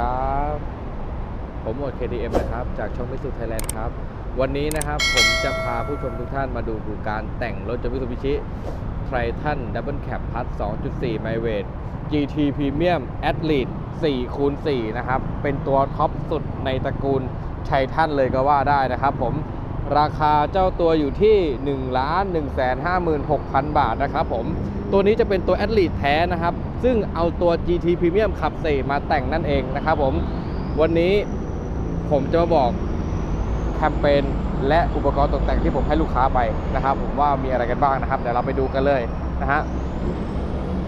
ครับ ผมหมด KDM นะครับ จากช่องมิสุไทยแลนด์ครับ วันนี้นะครับ ผมจะพาผู้ชมทุกท่านมาดูการแต่งรถยนต์มิสุบิชิไททันดับเบิลแคปพัท2.4 ไมเวท GT Premium Athlete 4คูณ4นะครับ เป็นตัวท็อปสุดในตระกูลไททันเลยก็ว่าได้นะครับผม ราคาเจ้าตัวอยู่ที่ 1 1 5 6 0 0 0 บาทนะครับผม ตัวนี้จะเป็นตัว Athlete แท้นะครับ ซึ่งเอาตัว GT Premium ขับ4มาแต่งนั่นเองนะครับผม วันนี้ผมจะมาบอกแคมเปญและอุปกรณ์ตกแต่งที่ผมให้ลูกค้าไปนะครับ ผมว่ามีอะไรกันบ้างนะครับ เดี๋ยวเราไปดูกันเลยนะฮะ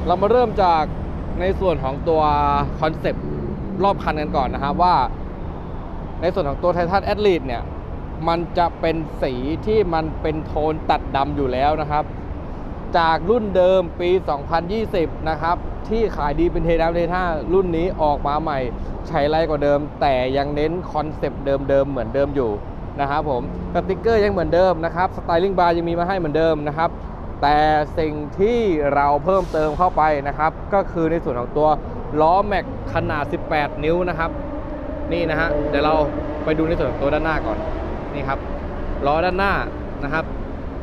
เรามาเริ่มจากในส่วนของตัวคอนเซปต์รอบคันกันก่อนนะครับว่า ในส่วนของตัวไททันแอดลีดเนี่ย มันจะเป็นสีที่มันเป็นโทนตัดดำอยู่แล้วนะครับ จากรุ่นเดิมปี 2020 นะครับ ที่ขายดีเป็นเทดัมเทท่ารุ่นนี้ออกมาใหม่ ใช้ไรกว่าเดิม แต่ยังเน้นคอนเซปต์เดิมๆเหมือนเดิมอยู่นะครับผมสติกเกอร์ยังเหมือนเดิมนะครับสไตลิ่งบาร์ยังมีมาให้เหมือนเดิมนะครับ แต่สิ่งที่เราเพิ่มเติมเข้าไปนะครับ ก็คือในส่วนของตัวล้อแม็กขนาด 18 นิ้วนะครับ นี่นะฮะเดี๋ยวเราไปดูในส่วนของตัวด้านหน้าก่อน นี่ครับล้อด้านหน้านะครับ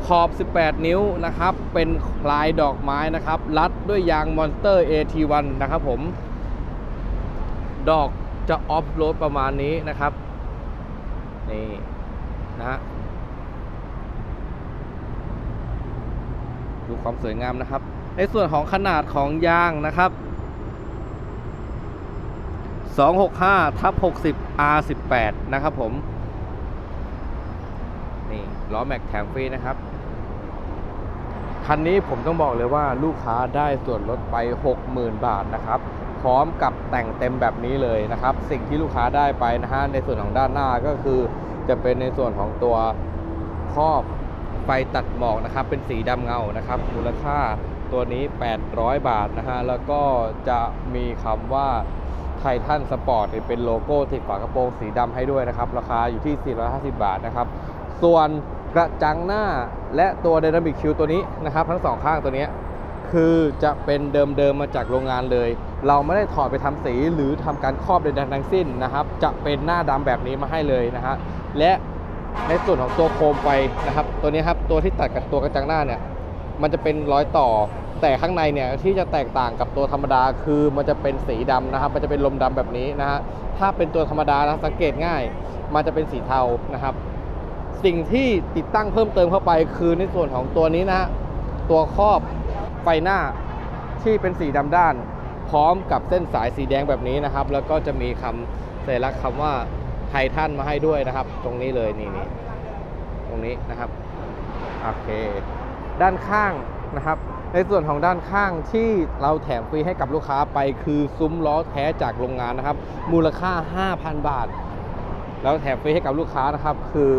ขอบ 18 นิ้วนะครับ เป็นลายดอกไม้นะครับ รัดด้วยยางมอนสเตอร์ AT1 นะครับผม ดอกจะออฟโรดประมาณนี้นะครับนี่นะฮะดูความสวยงามนะครับ ในส่วนของขนาดของยางนะครับ 265ทับ60 R18 นะครับผม ล้อแม็กแถมฟรีนะครับ คันนี้ผมต้องบอกเลยว่าลูกค้าได้ส่วนลดไป 60,000 บาทนะครับ พร้อมกับแต่งเต็มแบบนี้เลยนะครับ สิ่งที่ลูกค้าได้ไปนะฮะในส่วนของด้านหน้าก็คือ จะเป็นในส่วนของตัวครอบไฟตัดหมอกนะครับ เป็นสีดำเงานะครับ มูลค่าตัวนี้ 800 บาทนะฮะ แล้วก็จะมีคำว่าไททันสปอร์ตเป็นโลโก้ติดฝากระโปรงสีดำให้ด้วยนะครับ ราคาอยู่ที่ 450 บาทนะครับ ส่วน กระจังหน้าและตัว Dynamic Shield ตัวนี้นะครับ ทั้งสองข้างตัวนี้คือจะเป็นเดิมๆมาจากโรงงานเลย เราไม่ได้ถอดไปทำสีหรือทำการครอบใดๆทั้งสิ้นนะครับ จะเป็นหน้าดำแบบนี้มาให้เลยนะฮะและในส่วนของตัวโคมไฟนะครับ ตัวนี้ครับตัวที่ตัดกับตัวกระจังหน้าเนี่ยมันจะเป็นร้อยต่อแต่ข้างในเนี่ยที่จะแตกต่างกับตัวธรรมดาคือมันจะเป็นสีดำนะครับ มันจะเป็นลมดำแบบนี้นะฮะถ้าเป็นตัวธรรมดานะสังเกตง่าย มันจะเป็นสีเทานะครับ สิ่งที่ติดตั้งเพิ่มเติมเข้าไปคือในส่วนของตัวนี้นะฮะตัวครอบไฟหน้าที่เป็นสีดำด้าน พร้อมกับเส้นสายสีแดงแบบนี้นะครับ แล้วก็จะมีคำสัญลักษณ์คำว่าไททันมาให้ด้วยนะครับ ตรงนี้เลยนี่นี่ตรงนี้นะครับโอเค ด้านข้างนะครับ ในส่วนของด้านข้างที่เราแถมฟรีให้กับลูกค้าไปคือซุ้มล้อแท้จากโรงงานนะครับ มูลค่า 5,000 บาท แล้วแถมฟรีให้กับลูกค้านะครับ คือ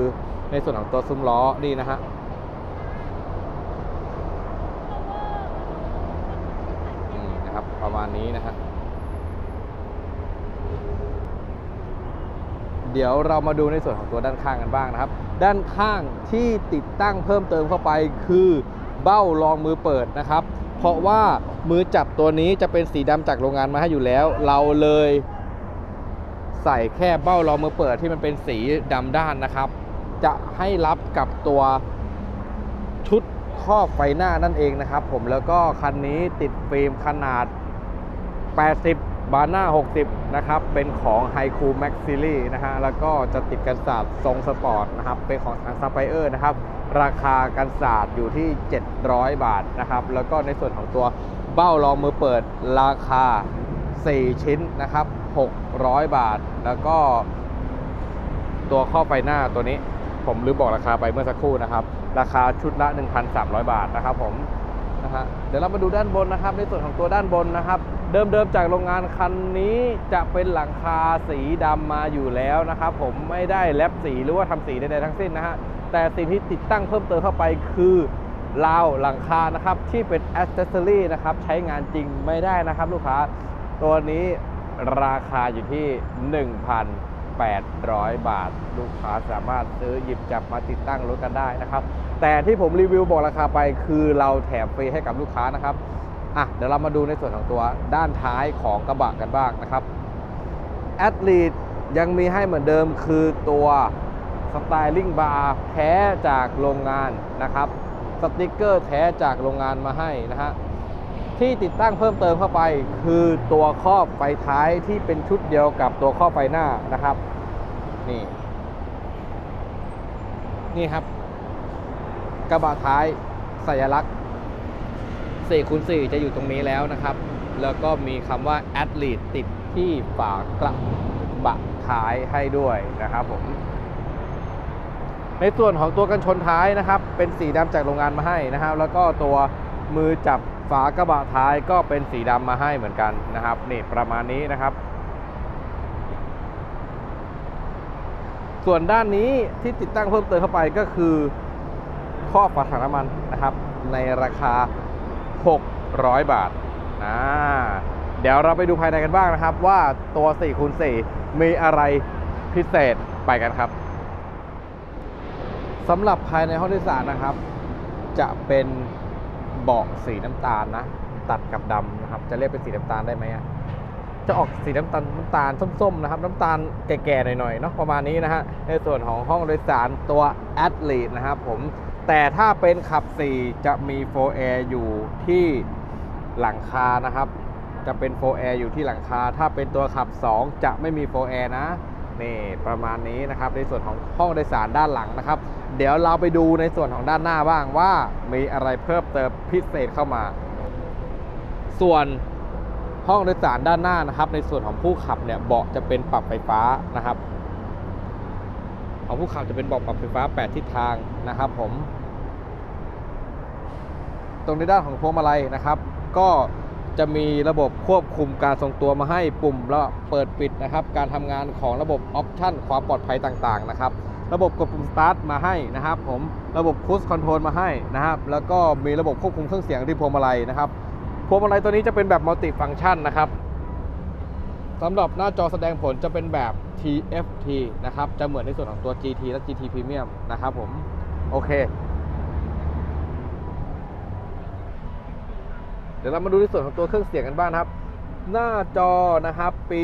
ในส่วนของตัวซุ้มล้อนี่นะฮะนี่นะครับประมาณนี้นะฮะเดี๋ยวเรามาดูในส่วนของตัวด้านข้างกันบ้างนะครับ ด้านข้างที่ติดตั้งเพิ่มเติมเข้าไปคือเบ้ารองมือเปิดนะครับ เพราะว่ามือจับตัวนี้จะเป็นสีดำจากโรงงานมาให้อยู่แล้ว เราเลยใส่แค่เบ้ารองมือเปิดที่มันเป็นสีดำด้านนะครับ จะให้รับกับตัวชุดครอบไฟหน้านั่นเองนะครับ ผมแล้วก็คันนี้ติดฟิล์มขนาด 80 บาร์หน้า 60 นะครับ เป็นของ h i คู Max Series นะฮะ แล้วก็จะติดกันศาสตร์ทรงสปอร์ตนะครับ เป็นของทางซัพพลายเออร์นะครับ ราคากันศาสตร์อยู่ที่ 700 บาทนะครับ แล้วก็ในส่วนของตัวเบ้ารองมือเปิดราคา 4 ชิ้นนะครับ 600 บาท แล้วก็ตัวข้อบไฟหน้าตัวนี้ ผมลืมบอกราคาไปเมื่อสักครู่นะครับ ราคาชุดละ 1,300 บาทนะครับผมนะฮะเดี๋ยวเรามาดูด้านบนนะครับ ในส่วนของตัวด้านบนนะครับ เดิมๆจากโรงงานคันนี้จะเป็นหลังคาสีดำมาอยู่แล้วนะครับผมไม่ได้แลบสีหรือว่าทำสีใดๆทั้งสิ้นนะฮะแต่สิ่งที่ติดตั้งเพิ่มเติมเข้าไปคือราวหลังคานะครับที่เป็นอ c เซสซอรี่นะครับใช้งานจริงไม่ได้นะครับ ลูกค้าตัวนี้ราคาอยู่ที่ 800 บาท ลูกค้าสามารถซื้อหยิบจับมาติดตั้งรถกันได้นะครับ แต่ที่ผมรีวิวบอกราคาไปคือเราแถมฟรีให้กับลูกค้านะครับอะเดี๋ยวเรามาดูในส่วนของตัวด้านท้ายของกระบะกันบ้างนะครับแอดลีดยังมีให้เหมือนเดิมคือตัวสไตลิ่งบาร์แท้จากโรงงานนะครับ สติกเกอร์แท้จากโรงงานมาให้นะฮะ ที่ติดตั้งเพิ่มเติมเข้าไป คือตัวครอบไฟท้ายที่เป็นชุดเดียวกับตัวครอบไฟหน้านะครับ นี่ นี่ครับ กระบะท้ายสัญลักษณ์4คูณ4จะอยู่ตรงนี้แล้วนะครับ แล้วก็มีคำว่า a t h l e t ติดที่ฝากระบะท้ายให้ด้วยนะครับผม ในส่วนของตัวกันชนท้ายนะครับ เป็นสีดำจากโรงงานมาให้นะครับ แล้วก็ตัวมือจับ ฝากระบะท้ายก็เป็นสีดำมาให้เหมือนกันนะครับนี่ประมาณนี้นะครับ ส่วนด้านนี้ที่ติดตั้งเพิ่มเติมเข้าไปก็คือข้อฝาถังน้ำมันนะครับ ในราคา 600 บาทนะเดี๋ยวเราไปดูภายในกันบ้างนะครับ ว่าตัว4คูณ4มีอะไรพิเศษไปกันครับสำหรับภายในห้องโดยสารนะครับ จะเป็น เบาะสีน้ำตาลนะ ตัดกับดำนะครับ จะเรียกเป็นสีน้ำตาลได้ไหมอะจะออกสีน้ำตาลน้ำตาลส้มๆนะครับ น้ำตาลแก่ๆหน่อยๆเนาะประมาณนี้นะฮะในส่วนของห้องโดยสารตัว a t l e t นะครับผมแต่ถ้าเป็นขับ 4 จะมี4 air อยู่ที่หลังคานะครับ จะเป็น4 air อยู่ที่หลังคา ถ้าเป็นตัวขับ 2 จะไม่มี4 air นะนี่ประมาณนี้นะครับ ในส่วนของห้องโดยสารด้านหลังนะครับ เดี๋ยวเราไปดูในส่วนของด้านหน้าบ้างว่ามีอะไรเพิ่มเติมพิเศษเข้ามา ส่วนห้องโดยสารด้านหน้านะครับ ในส่วนของผู้ขับเนี่ยเบาะจะเป็นปรับไฟฟ้านะครับ ของผู้ขับจะเป็นเบาะปรับไฟฟ้า 8 ทิศทางนะครับ ผม ตรงในด้านของพวงมาลัยนะครับ ก็จะมีระบบควบคุมการทรงตัวมาให้ปุ่มแล้วเปิดปิดนะครับ การทำงานของระบบออปชั่นความปลอดภัยต่างๆนะครับ ระบบกดปุ่มสตาร์ทมาให้นะครับผมระบบคูสคอนโทรลมาให้นะครับแล้วก็มีระบบควบคุมเครื่องเสียงที่พวงมาลัยนะครับพวงมาลัยตัวนี้จะเป็นแบบมัลติฟัง c t ชันนะครับสำหรับหน้าจอแสดงผลจะเป็นแบบ TFT นะครับจะเหมือนในส่วนของตัว GT และ GT Premium นะครับผมโอเค เดี๋ยวเรามาดูในส่วนของตัวเครื่องเสียงกันบ้างครับ หน้าจอนะครับปี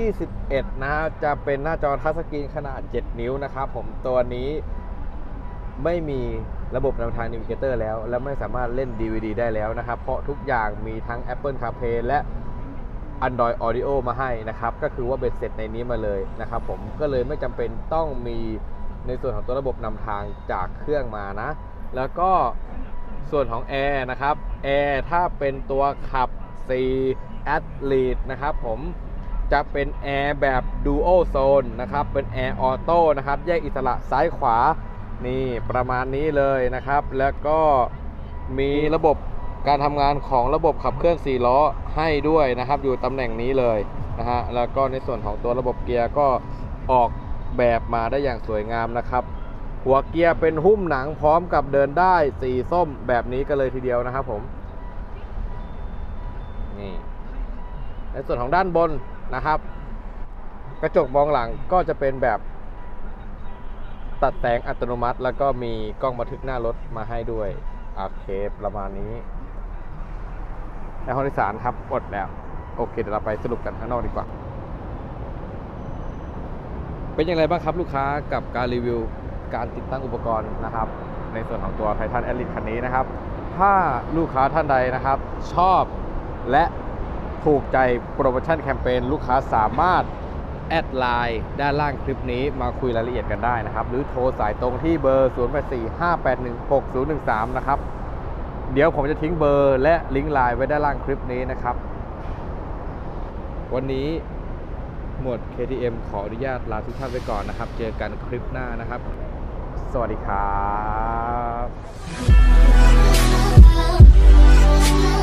2021 นะฮะจะเป็นหน้าจอทัชสกรีนขนาด 7 นิ้วนะครับผมตัวนี้ไม่มีระบบนำทางนิวเกเตอร์แล้ว และไม่สามารถเล่น DVD ได้แล้วนะครับ เพราะทุกอย่างมีทั้ง Apple CarPlay และ Android Audio มาให้นะครับ ก็คือว่าเบ็ดเสร็จในนี้มาเลยนะครับผมก็เลยไม่จำเป็นต้องมีในส่วนของตัวระบบนำทางจากเครื่องมานะ แล้วก็ส่วนของแอร์นะครับแอร์ถ้าเป็นตัวขับ4 a t l e t นะครับผมจะเป็นแอร์แบบ Dual Zone นะครับเป็นแอร์ออโต้นะครับแยกอิสระซ้ายขวานี่ประมาณนี้เลยนะครับ แล้วก็มีระบบการทำงานของระบบขับเคลื่อน4ล้อให้ด้วยนะครับ อยู่ตำแหน่งนี้เลยนะฮะแล้วก็ในส่วนของตัวระบบเกียร์ก็ออกแบบมาได้อย่างสวยงามนะครับ หัวเกียร์เป็นหุ้มหนังพร้อมกับเดินได้สีส้มแบบนี้กันเลยทีเดียวนะครับผมนี่ ส่วนของด้านบนนะครับ กระจกมองหลังก็จะเป็นแบบตัดแสงอัตโนมัติ แล้วก็มีกล้องบันทึกหน้ารถมาให้ด้วยโอเคประมาณนี้ในห้องโดยสารครับอดแล้ว โอเคเดี๋ยวเราไปสรุปกันข้างนอกดีกว่า เป็นอย่างไรบ้างครับลูกค้ากับการรีวิวการติดตั้งอุปกรณ์นะครับ ในส่วนของตัวไททันแอ l ลิคันนี้นะครับ ถ้าลูกค้าท่านใดนะครับ ชอบและ ถูกใจโปรโมชั่นแคมเปญลูกค้าสามารถแอดไลน์ด้านล่างคลิปนี้มาคุยรายละเอียดกันได้นะครับ หรือโทรสายตรงที่เบอร์ 0845816013 นะครับ เดี๋ยวผมจะทิ้งเบอร์และลิงก์ไลน์ไว้ด้านล่างคลิปนี้นะครับ วันนี้หมวด KTM ขออนุญาตลาทุกท่านไปก่อนนะครับ เจอกันคลิปหน้านะครับ สวัสดีครับ